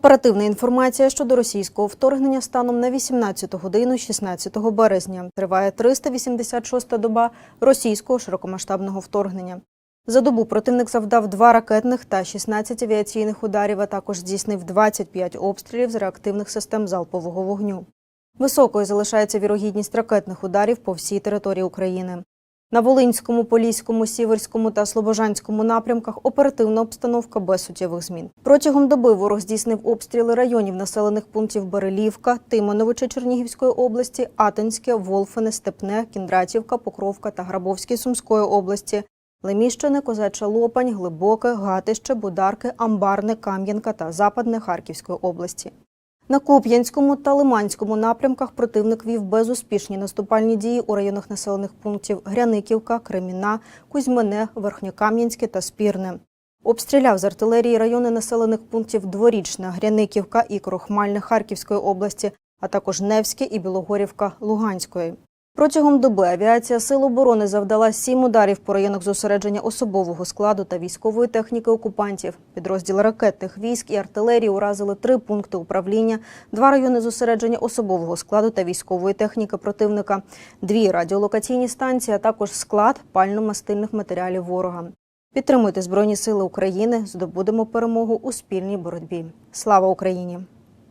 Оперативна інформація щодо російського вторгнення станом на 18 годину 16 березня. Триває 386-та доба російського широкомасштабного вторгнення. За добу противник завдав два ракетних та 16 авіаційних ударів, а також здійснив 25 обстрілів з реактивних систем залпового вогню. Високою залишається вірогідність ракетних ударів по всій території України. На Волинському, Поліському, Сіверському та Слобожанському напрямках оперативна обстановка без суттєвих змін. Протягом доби ворог здійснив обстріли районів населених пунктів Берелівка, Тимоновича Чернігівської області, Атинське, Волфине, Степне, Кіндратівка, Покровка та Грабовський Сумської області, Леміщине, Козача Лопань, Глибоке, Гатище, Бударки, Амбарне, Кам'янка та Западне Харківської області. На Куп'янському та Лиманському напрямках противник вів безуспішні наступальні дії у районах населених пунктів Гряниківка, Креміна, Кузьмине, Верхньокам'янське та Спірне. Обстріляв з артилерії райони населених пунктів Дворічна, Гряниківка і Крохмальне Харківської області, а також Невське і Білогорівка Луганської. Протягом доби авіація Сил оборони завдала сім ударів по районах зосередження особового складу та військової техніки окупантів. Підрозділи ракетних військ і артилерії уразили три пункти управління, два райони зосередження особового складу та військової техніки противника, дві радіолокаційні станції, а також склад пально-мастильних матеріалів ворога. Підтримуйте Збройні Сили України, здобудемо перемогу у спільній боротьбі. Слава Україні!